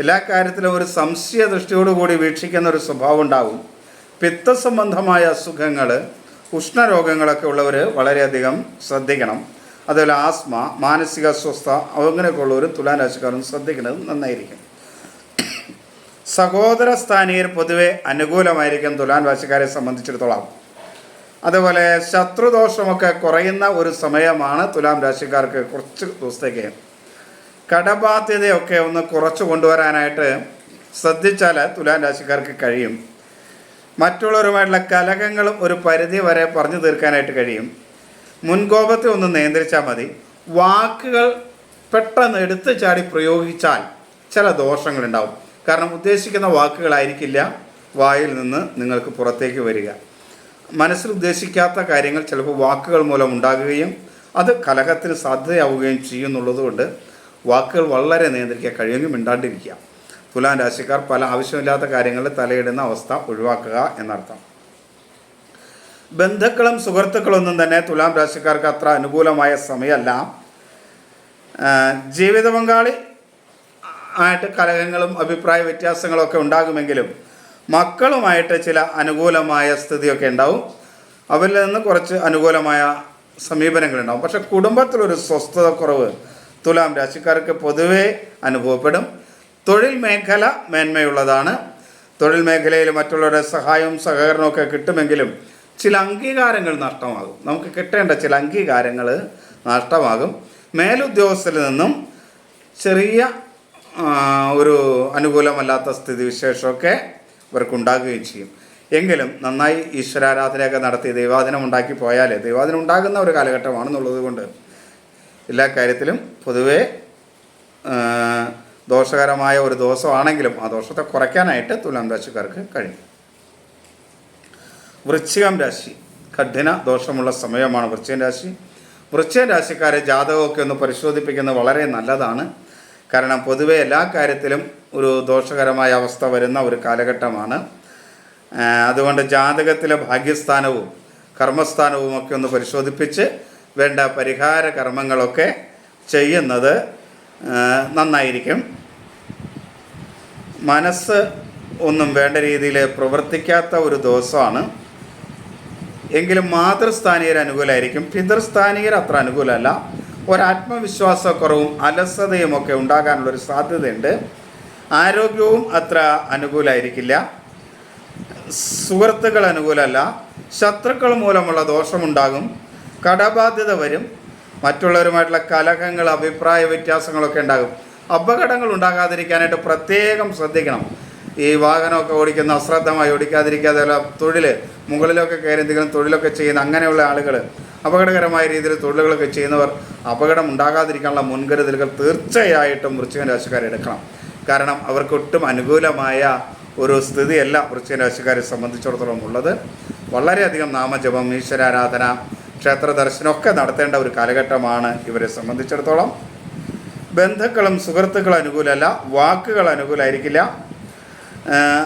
എല്ലാ കാര്യത്തിലും ഒരു സംശയ ദൃഷ്ടിയോടുകൂടി വീക്ഷിക്കുന്ന ഒരു സ്വഭാവം ഉണ്ടാവും. പിത്തസംബന്ധമായ അസുഖങ്ങൾ ഉഷ്ണരോഗങ്ങളൊക്കെ ഉള്ളവർ വളരെയധികം ശ്രദ്ധിക്കണം. അതുപോലെ ആസ്മ മാനസിക അസ്വസ്ഥ അങ്ങനെയൊക്കെ ഉള്ളവർ തുലാം രാശിക്കാരും ശ്രദ്ധിക്കുന്നത് നന്നായിരിക്കും. സഹോദര സ്ഥാനീയർ പൊതുവെ അനുകൂലമായിരിക്കും തുലാൻ രാശിക്കാരെ സംബന്ധിച്ചിടത്തോളം. അതുപോലെ ശത്രുദോഷമൊക്കെ കുറയുന്ന ഒരു സമയമാണ് തുലാം രാശിക്കാർക്ക് കുറച്ച് ദിവസത്തേക്ക്. കടബാധ്യതയൊക്കെ ഒന്ന് കുറച്ച് കൊണ്ടുവരാനായിട്ട് ശ്രദ്ധിച്ചാൽ തുലാം രാശിക്കാർക്ക് കഴിയും. മറ്റുള്ളവരുമായിട്ടുള്ള കലഹങ്ങളും ഒരു പരിധി വരെ പറഞ്ഞു തീർക്കാനായിട്ട് കഴിയും. മുൻകോപത്തെ ഒന്ന് നിയന്ത്രിച്ചാൽ മതി. വാക്കുകൾ പെട്ടെന്ന് എടുത്തു ചാടി പ്രയോഗിച്ചാൽ ചില ദോഷങ്ങളുണ്ടാവും. കാരണം ഉദ്ദേശിക്കുന്ന വാക്കുകളായിരിക്കില്ല വായിൽ നിന്ന് നിങ്ങൾക്ക് പുറത്തേക്ക് വരിക. മനസ്സിൽ ഉദ്ദേശിക്കാത്ത കാര്യങ്ങൾ ചിലപ്പോൾ വാക്കുകൾ മൂലം ഉണ്ടാകുകയും അത് കലഹത്തിന് സാധ്യതയാവുകയും ചെയ്യുന്നുള്ളതുകൊണ്ട് വാക്കുകൾ വളരെ നിയന്ത്രിക്കാൻ കഴിയുമെങ്കിൽ മിണ്ടാണ്ടിരിക്കുക. തുലാം രാശിക്കാർ പല ആവശ്യമില്ലാത്ത കാര്യങ്ങളിൽ തലയിടുന്ന അവസ്ഥ ഒഴിവാക്കുക എന്നർത്ഥം. ബന്ധുക്കളും സുഹൃത്തുക്കളൊന്നും തന്നെ തുലാം രാശിക്കാർക്ക് അത്ര അനുകൂലമായ സമയമല്ല. ജീവിത പങ്കാളി ആയിട്ട് കലഹങ്ങളും അഭിപ്രായ വ്യത്യാസങ്ങളൊക്കെ ഉണ്ടാകുമെങ്കിലും മക്കളുമായിട്ട് ചില അനുകൂലമായ സ്ഥിതിയൊക്കെ ഉണ്ടാവും. അവരിൽ നിന്ന് കുറച്ച് അനുകൂലമായ സമീപനങ്ങളുണ്ടാവും. പക്ഷെ കുടുംബത്തിലൊരു സ്വസ്ഥത കുറവ് തുലാം രാശിക്കാർക്ക് പൊതുവേ അനുഭവപ്പെടും. തൊഴിൽ മേഖല മേന്മയുള്ളതാണ്. തൊഴിൽ മേഖലയിൽ മറ്റുള്ളവരുടെ സഹായവും സഹകരണവും ഒക്കെ കിട്ടുമെങ്കിലും ചില അംഗീകാരങ്ങൾ നഷ്ടമാകും. നമുക്ക് കിട്ടേണ്ട ചില അംഗീകാരങ്ങൾ നഷ്ടമാകും. മേലുദ്യോഗസ്ഥരിൽ നിന്നും ചെറിയ ഒരു അനുകൂലമല്ലാത്ത സ്ഥിതിവിശേഷമൊക്കെ ഇവർക്കുണ്ടാകുകയും ചെയ്യും. എങ്കിലും നന്നായി ഈശ്വരാരാധനയൊക്കെ നടത്തി ദൈവാദിനം ഉണ്ടാക്കി പോയാൽ ദൈവാദിനം ഉണ്ടാകുന്ന ഒരു കാലഘട്ടമാണെന്നുള്ളത് കൊണ്ട് എല്ലാ കാര്യത്തിലും പൊതുവേ ദോഷകരമായ ഒരു ദോഷമാണെങ്കിലും ആ ദോഷത്തെ കുറയ്ക്കാനായിട്ട് തുലാം രാശിക്കാർക്ക് കഴിയും. വൃശ്ചികം രാശി കഠിന ദോഷമുള്ള സമയമാണ് വൃശ്ചികം രാശി. വൃശ്ചിക രാശിക്കാരെ ജാതകമൊക്കെ ഒന്ന് പരിശോധിപ്പിക്കുന്നത് വളരെ നല്ലതാണ്. കാരണം പൊതുവെ എല്ലാ കാര്യത്തിലും ഒരു ദോഷകരമായ അവസ്ഥ വരുന്ന ഒരു കാലഘട്ടമാണ്. അതുകൊണ്ട് ജാതകത്തിലെ ഭാഗ്യസ്ഥാനവും കർമ്മസ്ഥാനവും ഒക്കെ ഒന്ന് പരിശോധിപ്പിച്ച് വേണ്ട പരിഹാര കർമ്മങ്ങളൊക്കെ ചെയ്യുന്നത് നന്നായിരിക്കും. മനസ്സ് ഒന്നും വേണ്ട രീതിയിൽ പ്രവർത്തിക്കാത്ത ഒരു ദിവസമാണ്. എങ്കിലും മാതൃസ്ഥാനീയർ അനുകൂലമായിരിക്കും പിതൃസ്ഥാനീയർ അത്ര അനുകൂലമല്ല. ഒരാത്മവിശ്വാസക്കുറവും അലസതയും ഒക്കെ ഉണ്ടാകാനുള്ളൊരു സാധ്യതയുണ്ട്. ആരോഗ്യവും അത്ര അനുകൂലമായിരിക്കില്ല സുഹൃത്തുക്കൾ അനുകൂലമല്ല. ശത്രുക്കൾ മൂലമുള്ള ദോഷമുണ്ടാകും. കടബാധ്യത വരും. മറ്റുള്ളവരുമായിട്ടുള്ള കലഹങ്ങൾ അഭിപ്രായ വ്യത്യാസങ്ങളൊക്കെ ഉണ്ടാകും. അപകടങ്ങൾ ഉണ്ടാകാതിരിക്കാനായിട്ട് പ്രത്യേകം ശ്രദ്ധിക്കണം. ഈ വാഹനമൊക്കെ ഓടിക്കുന്ന അശ്രദ്ധമായി ഓടിക്കാതിരിക്കാതെ തൊഴിൽ മുകളിലൊക്കെ കയറി എന്തെങ്കിലും തൊഴിലൊക്കെ ചെയ്യുന്ന അങ്ങനെയുള്ള ആളുകൾ അപകടകരമായ രീതിയിൽ തൊഴിലുകളൊക്കെ ചെയ്യുന്നവർ അപകടം ഉണ്ടാകാതിരിക്കാനുള്ള മുൻകരുതലുകൾ തീർച്ചയായിട്ടും വൃശ്ചിക രാശിക്കാർ എടുക്കണം. കാരണം അവർക്ക് ഒട്ടും അനുകൂലമായ ഒരു സ്ഥിതിയല്ല വൃശ്ചിക രാശിക്കാരെ സംബന്ധിച്ചിടത്തോളം ഉള്ളത്. വളരെയധികം നാമജപം ഈശ്വരാരാധന ക്ഷേത്ര ദർശനമൊക്കെ നടത്തേണ്ട ഒരു കാലഘട്ടമാണ് ഇവരെ സംബന്ധിച്ചിടത്തോളം. ബന്ധുക്കളും സുഹൃത്തുക്കളും അനുകൂലമല്ല വാക്കുകൾ അനുകൂലമായിരിക്കില്ല.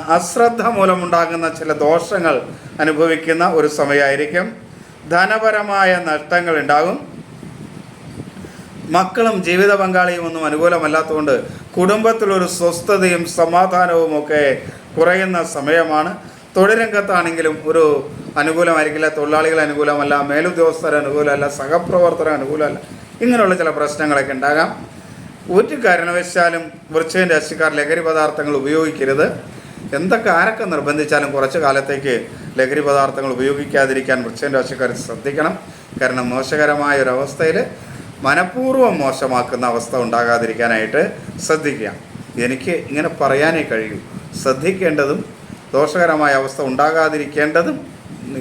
അശ്രദ്ധ മൂലമുണ്ടാകുന്ന ചില ദോഷങ്ങൾ അനുഭവിക്കുന്ന ഒരു സമയമായിരിക്കും. ധനപരമായ നഷ്ടങ്ങൾ ഉണ്ടാകും. മക്കളും ജീവിത പങ്കാളിയും ഒന്നും അനുകൂലമല്ലാത്തതുകൊണ്ട് കുടുംബത്തിലൊരു സ്വസ്ഥതയും സമാധാനവും ഒക്കെ കുറയുന്ന സമയമാണ്. തൊഴിലംഗത്താണെങ്കിലും ഒരു അനുകൂലമായിരിക്കില്ല. തൊഴിലാളികൾ അനുകൂലമല്ല. മേലുദ്യോഗസ്ഥർ അനുകൂലമല്ല. സഹപ്രവർത്തകർ അനുകൂലമല്ല. ഇങ്ങനെയുള്ള ചില പ്രശ്നങ്ങളൊക്കെ ഉണ്ടാകാം. ഒരു കാരണവശാലും വൃശ്ചിക രാശിക്കാർ ലഹരി പദാർത്ഥങ്ങൾ ഉപയോഗിക്കരുത്. എന്തൊക്കെ ആരൊക്കെ നിർബന്ധിച്ചാലും കുറച്ച് കാലത്തേക്ക് ലഹരി പദാർത്ഥങ്ങൾ ഉപയോഗിക്കാതിരിക്കാൻ വൃശ്ചിക രാശിക്കാർ ശ്രദ്ധിക്കണം. കാരണം മോശകരമായ ഒരു അവസ്ഥയിൽ മനഃപൂർവം മോശമാക്കുന്ന അവസ്ഥ ഉണ്ടാകാതിരിക്കാനായിട്ട് ശ്രദ്ധിക്കുക. എനിക്ക് ഇങ്ങനെ പറയാനേ കഴിയൂ. ശ്രദ്ധിക്കേണ്ടതും ദോഷകരമായ അവസ്ഥ ഉണ്ടാകാതിരിക്കേണ്ടതും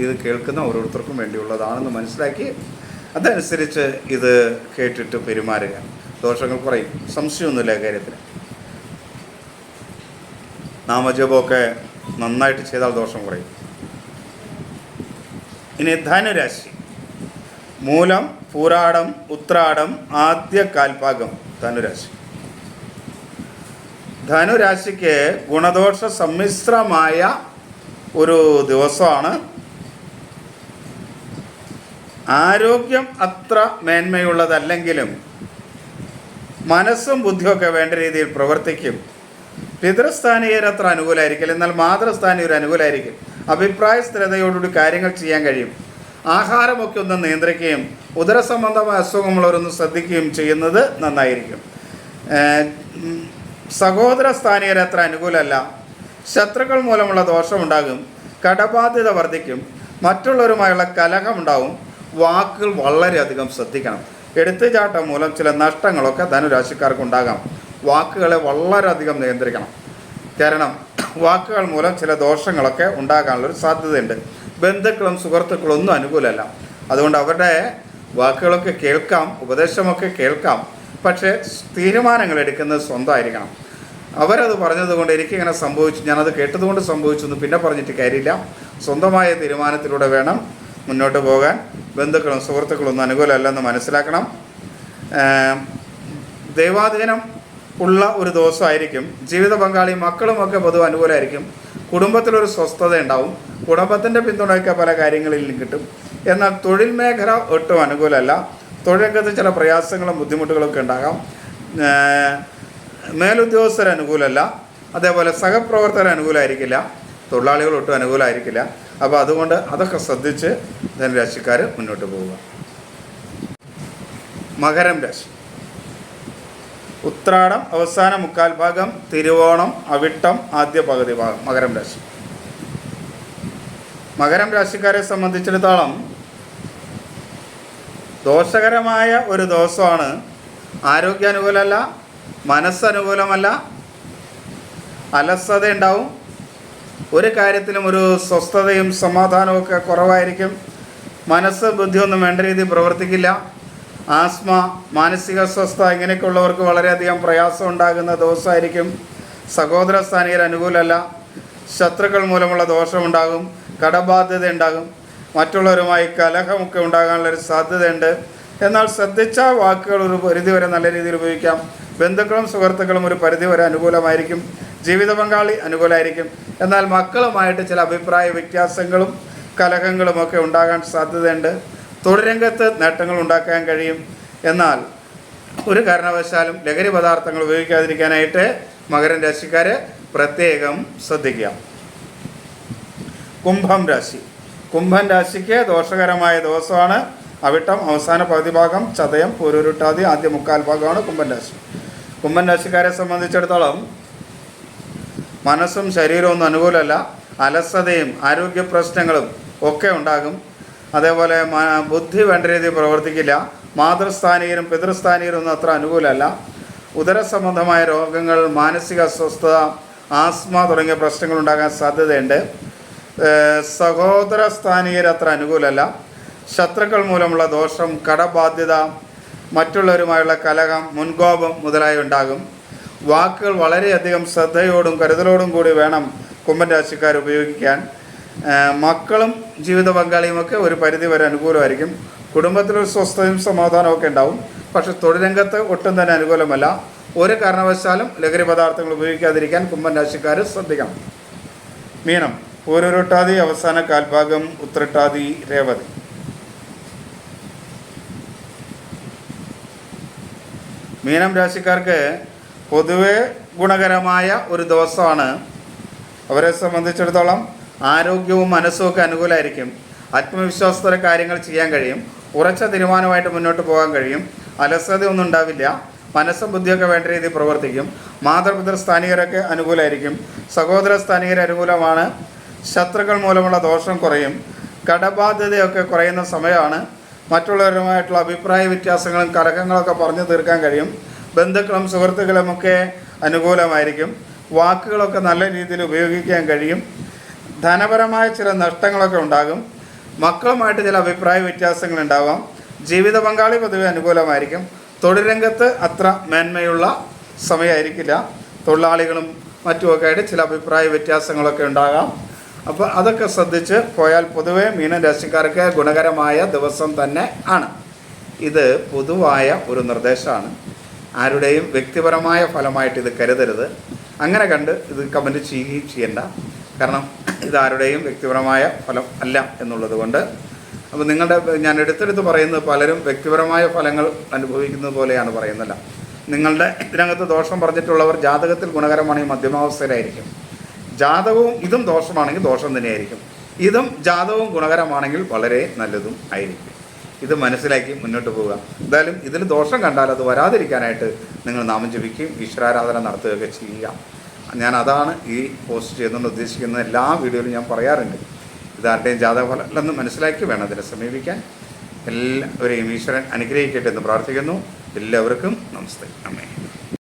ഇത് കേൾക്കുന്ന ഓരോരുത്തർക്കും വേണ്ടിയുള്ളതാണെന്ന് മനസ്സിലാക്കി അതനുസരിച്ച് ഇത് കേട്ടിട്ട് പെരുമാറുക. ദോഷങ്ങൾ കുറയും. സംശയമൊന്നുമില്ല കാര്യത്തിൽ നാമജപമൊക്കെ നന്നായിട്ട് ചെയ്താൽ ദോഷം കുറയും. ഇനി ധനുരാശി. മൂലം പൂരാടം ഉത്രാടം ആദ്യ കാൽഭാഗം ധനുരാശി. ധനുരാശിക്ക് ഗുണദോഷ സമ്മിശ്രമായ ഒരു ദിവസമാണ്. ആരോഗ്യം അത്ര മേന്മയുള്ളതല്ലെങ്കിലും മനസ്സും ബുദ്ധിയൊക്കെ വേണ്ട രീതിയിൽ പ്രവർത്തിക്കും. പിതൃസ്ഥാനീയർ അത്ര അനുകൂലമായിരിക്കില്ല എന്നാൽ മാതൃസ്ഥാനീയർ അനുകൂലമായിരിക്കും അഭിപ്രായ സ്ഥിരതയോടുകൂടി കാര്യങ്ങൾ ചെയ്യാൻ കഴിയും. ആഹാരമൊക്കെ ഒന്ന് നിയന്ത്രിക്കുകയും ഉദരസംബന്ധമായ അസുഖമുള്ളവരൊന്ന് ശ്രദ്ധിക്കുകയും ചെയ്യുന്നത് നന്നായിരിക്കും. സഹോദര സ്ഥാനീയർ അത്ര അനുകൂലമല്ല. ശത്രുക്കൾ മൂലമുള്ള ദോഷമുണ്ടാകും. കടബാധ്യത വർദ്ധിക്കും. മറ്റുള്ളവരുമായുള്ള കലഹമുണ്ടാവും. വാക്കുകൾ വളരെയധികം ശ്രദ്ധിക്കണം. എടുത്തുചാട്ടം മൂലം ചില നഷ്ടങ്ങളൊക്കെ ധനുരാശിക്കാർക്ക് ഉണ്ടാകാം. വാക്കുകളെ വളരെയധികം നിയന്ത്രിക്കണം. കാരണം വാക്കുകൾ മൂലം ചില ദോഷങ്ങളൊക്കെ ഉണ്ടാകാനുള്ളൊരു സാധ്യതയുണ്ട്. ബന്ധുക്കളും സുഹൃത്തുക്കളും ഒന്നും അനുകൂലമല്ല. അതുകൊണ്ട് അവരുടെ വാക്കുകളൊക്കെ കേൾക്കാം ഉപദേശമൊക്കെ കേൾക്കാം. പക്ഷേ തീരുമാനങ്ങൾ എടുക്കുന്നത് സ്വന്തമായിരിക്കണം. അവരത് പറഞ്ഞതുകൊണ്ട് എനിക്കിങ്ങനെ സംഭവിച്ചു. ഞാനത് കേട്ടതുകൊണ്ട് സംഭവിച്ചു എന്ന് പിന്നെ പറഞ്ഞിട്ട് കാര്യമില്ല. സ്വന്തമായ തീരുമാനത്തിലൂടെ വേണം മുന്നോട്ട് പോകാൻ. ബന്ധുക്കളും സുഹൃത്തുക്കളും ഒന്നും അനുകൂലമല്ലെന്ന് മനസ്സിലാക്കണം. ദൈവാധീനം ഉള്ള ഒരു ദിവസമായിരിക്കും. ജീവിത പങ്കാളി മക്കളുമൊക്കെ പൊതുവെ അനുകൂലമായിരിക്കും. കുടുംബത്തിലൊരു സ്വസ്ഥത ഉണ്ടാവും. കുടുംബത്തിന്റെ പിന്തുണയൊക്കെ പല കാര്യങ്ങളിലും കിട്ടും. എന്നാൽ തൊഴിൽ മേഖല ഒട്ടും അനുകൂലമല്ല. തൊഴിൽ ചില പ്രയാസങ്ങളും ബുദ്ധിമുട്ടുകളൊക്കെ ഉണ്ടാകാം. മേലുദ്യോഗസ്ഥർ അനുകൂലമല്ല. അതേപോലെ സഹപ്രവർത്തകർ അനുകൂലമായിരിക്കില്ല. തൊഴിലാളികൾ ഒട്ടും അനുകൂലമായിരിക്കില്ല. അപ്പോൾ അതുകൊണ്ട് അതൊക്കെ ശ്രദ്ധിച്ച് ധനുരാശിക്കാർ മുന്നോട്ട് പോവുക. മകരം രാശി. ഉത്രാടം അവസാന മുക്കാൽ ഭാഗം തിരുവോണം അവിട്ടം ആദ്യ പകുതി ഭാഗം മകരം രാശി. മകരം രാശിക്കാരെ സംബന്ധിച്ചിടത്തോളം ദോഷകരമായ ഒരു ദിവസമാണ്. ആരോഗ്യാനുകൂലമല്ല മനസ്സനുകൂലമല്ല അലസത ഉണ്ടാവും ഒരു കാര്യത്തിലും ഒരു സ്വസ്ഥതയും സമാധാനവും ഒക്കെ കുറവായിരിക്കും. മനസ്സ് ബുദ്ധിയൊന്നും വേണ്ട രീതിയിൽ പ്രവർത്തിക്കില്ല. ആസ്മ മാനസിക അസ്വസ്ഥ ഇങ്ങനെയൊക്കെ ഉള്ളവർക്ക് വളരെയധികം പ്രയാസം ഉണ്ടാകുന്ന ദിവസമായിരിക്കും. സഹോദര സ്ഥാനീയർ അനുകൂലമല്ല. ശത്രുക്കൾ മൂലമുള്ള ദോഷമുണ്ടാകും. കടബാധ്യത ഉണ്ടാകും. മറ്റുള്ളവരുമായി കലഹമൊക്കെ ഉണ്ടാകാനുള്ളൊരു സാധ്യതയുണ്ട്. എന്നാൽ ശ്രദ്ധിച്ച വാക്കുകൾ ഒരു പരിധിവരെ നല്ല രീതിയിൽ ഉപയോഗിക്കാം. ബന്ധുക്കളും സുഹൃത്തുക്കളും ഒരു പരിധിവരെ അനുകൂലമായിരിക്കും. ജീവിത പങ്കാളി അനുകൂലമായിരിക്കും. എന്നാൽ മക്കളുമായിട്ട് ചില അഭിപ്രായ വ്യത്യാസങ്ങളും കലഹങ്ങളുമൊക്കെ ഉണ്ടാകാൻ സാധ്യതയുണ്ട്. തൊഴിലരംഗത്ത് നേട്ടങ്ങൾ ഉണ്ടാക്കാൻ കഴിയും. എന്നാൽ ഒരു കാരണവശാലും ലഹരി പദാർത്ഥങ്ങൾ ഉപയോഗിക്കാതിരിക്കാനായിട്ട് മകരൻ രാശിക്കാർ പ്രത്യേകം ശ്രദ്ധിക്കുക. കുംഭം രാശി. കുംഭം രാശിക്ക് ദോഷകരമായ ദിവസമാണ്. അവിട്ടം അവസാന പകുതി ഭാഗം ചതയം പൂരൂരുട്ടാതി ആദ്യ മുക്കാൽ ഭാഗമാണ് കുംഭൻ രാശി. കുംഭൻ രാശിക്കാരെ സംബന്ധിച്ചിടത്തോളം മനസ്സും ശരീരവും ഒന്നും അനുകൂലമല്ല അലസതയും ആരോഗ്യ പ്രശ്നങ്ങളും ഒക്കെ ഉണ്ടാകും. അതേപോലെ ബുദ്ധി വേണ്ട രീതിയിൽ പ്രവർത്തിക്കില്ല. മാതൃസ്ഥാനീയരും പിതൃസ്ഥാനീയരും ഒന്നും അത്ര അനുകൂലമല്ല. ഉദരസംബന്ധമായ രോഗങ്ങൾ മാനസിക അസ്വസ്ഥത ആസ്മ തുടങ്ങിയ പ്രശ്നങ്ങൾ ഉണ്ടാകാൻ സാധ്യതയുണ്ട്. സഹോദര സ്ഥാനീയർ അത്ര അനുകൂലമല്ല. ശത്രുക്കൾ മൂലമുള്ള ദോഷം കടബാധ്യത മറ്റുള്ളവരുമായുള്ള കലഹം മുൻകോപം മുതലായി ഉണ്ടാകും. വാക്കുകൾ വളരെയധികം ശ്രദ്ധയോടും കരുതലോടും കൂടി വേണം കുംഭൻ രാശിക്കാർ ഉപയോഗിക്കാൻ. മക്കളും ജീവിത പങ്കാളിയുമൊക്കെ ഒരു പരിധി വരെ അനുകൂലമായിരിക്കും. കുടുംബത്തിലൊരു സ്വസ്ഥതയും സമാധാനവും ഒക്കെ ഉണ്ടാവും. പക്ഷെ തൊഴിലംഗത്ത് ഒട്ടും തന്നെ അനുകൂലമല്ല. ഒരു കാരണവശാലും ലഹരി പദാർത്ഥങ്ങൾ ഉപയോഗിക്കാതിരിക്കാൻ കുംഭൻ രാശിക്കാർ ശ്രദ്ധിക്കണം. മീനം പൂരൂരുട്ടാതി അവസാന കാൽഭാഗം ഉത്രട്ടാതി രേവതി. മീനം രാശിക്കാർക്ക് പൊതുവെ ഗുണകരമായ ഒരു ദിവസമാണ്. അവരെ സംബന്ധിച്ചിടത്തോളം ആരോഗ്യവും മനസ്സും ഒക്കെ അനുകൂലമായിരിക്കും ആത്മവിശ്വാസത്തോടെ കാര്യങ്ങൾ ചെയ്യാൻ കഴിയും. ഉറച്ച തീരുമാനമായിട്ട് മുന്നോട്ട് പോകാൻ കഴിയും. അലസതയൊന്നും ഉണ്ടാവില്ല. മനസ്സും ബുദ്ധിയൊക്കെ വേണ്ട രീതിയിൽ പ്രവർത്തിക്കും. മാതൃപിതൃ സ്ഥാനികരൊക്കെ അനുകൂലമായിരിക്കും സഹോദര സ്ഥാനികർ അനുകൂലമാണ്. ശത്രുക്കൾ മൂലമുള്ള ദോഷം കുറയും. കടബാധ്യതയൊക്കെ കുറയുന്ന സമയമാണ്. മറ്റുള്ളവരുമായിട്ടുള്ള അഭിപ്രായ വ്യത്യാസങ്ങളും കലഹങ്ങളൊക്കെ പറഞ്ഞു തീർക്കാൻ കഴിയും. ബന്ധുക്കളും സുഹൃത്തുക്കളുമൊക്കെ അനുകൂലമായിരിക്കും. വാക്കുകളൊക്കെ നല്ല രീതിയിൽ ഉപയോഗിക്കാൻ കഴിയും. ധനപരമായ ചില നഷ്ടങ്ങളൊക്കെ ഉണ്ടാകും. മക്കളുമായിട്ട് ചില അഭിപ്രായ വ്യത്യാസങ്ങൾ ഉണ്ടാവാം. ജീവിത പങ്കാളി പൊതുവെ അനുകൂലമായിരിക്കും. തൊഴിൽ രംഗത്ത് അത്ര മേന്മയുള്ള സമയമായിരിക്കില്ല. തൊഴിലാളികളും മറ്റുമൊക്കെ ആയിട്ട് ചില അഭിപ്രായ വ്യത്യാസങ്ങളൊക്കെ ഉണ്ടാകാം. അപ്പോൾ അതൊക്കെ ശ്രദ്ധിച്ച് പോയാൽ പൊതുവെ മീനൻ രാശിക്കാർക്ക് ഗുണകരമായ ദിവസം തന്നെ ആണ്. ഇത് പൊതുവായ ഒരു നിർദ്ദേശമാണ്. ആരുടെയും വ്യക്തിപരമായ ഫലമായിട്ട് ഇത് കരുതരുത്. അങ്ങനെ കണ്ട് ഇത് കമന്റ് ചെയ്യുകയും ചെയ്യണ്ട. കാരണം ഇത് ആരുടെയും വ്യക്തിപരമായ ഫലം അല്ല എന്നുള്ളത് കൊണ്ട്. അപ്പോൾ നിങ്ങളുടെ ഞാൻ എടുത്തെടുത്ത് പറയുന്നത് പലരും വ്യക്തിപരമായ ഫലങ്ങൾ അനുഭവിക്കുന്നത് പോലെയാണ് പറയുന്നില്ല. നിങ്ങളുടെ ഇതിനകത്ത് ദോഷം പറഞ്ഞിട്ടുള്ളവർ ജാതകത്തിൽ ഗുണകരമാണെങ്കിൽ മധ്യമാവസ്ഥയിലായിരിക്കും. ജാതകവും ഇതും ദോഷമാണെങ്കിൽ ദോഷം തന്നെയായിരിക്കും. ഇതും ജാതകവും ഗുണകരമാണെങ്കിൽ വളരെ നല്ലതും ആയിരിക്കും. ഇത് മനസ്സിലാക്കി മുന്നോട്ട് പോവുക. എന്തായാലും ഇതിൽ ദോഷം കണ്ടാൽ അത് വരാതിരിക്കാനായിട്ട് നിങ്ങൾ നാമം ജപിക്കുകയും ഈശ്വരാരാധന നടത്തുകയൊക്കെ ചെയ്യുക. ഞാൻ അതാണ് ഈ പോസ്റ്റ് ചെയ്യുന്നുകൊണ്ട് ഉദ്ദേശിക്കുന്ന എല്ലാ വീഡിയോയിലും ഞാൻ പറയാറുണ്ട്. ഇതാരുടെയും ജാതകഫലം അല്ലെന്ന് മനസ്സിലാക്കി വേണം അതിനെ സമീപിക്കാൻ. എല്ലാവരെയും ഈശ്വരൻ അനുഗ്രഹിക്കട്ടെ എന്ന് പ്രാർത്ഥിക്കുന്നു. എല്ലാവർക്കും നമസ്തേ. അമ്മേ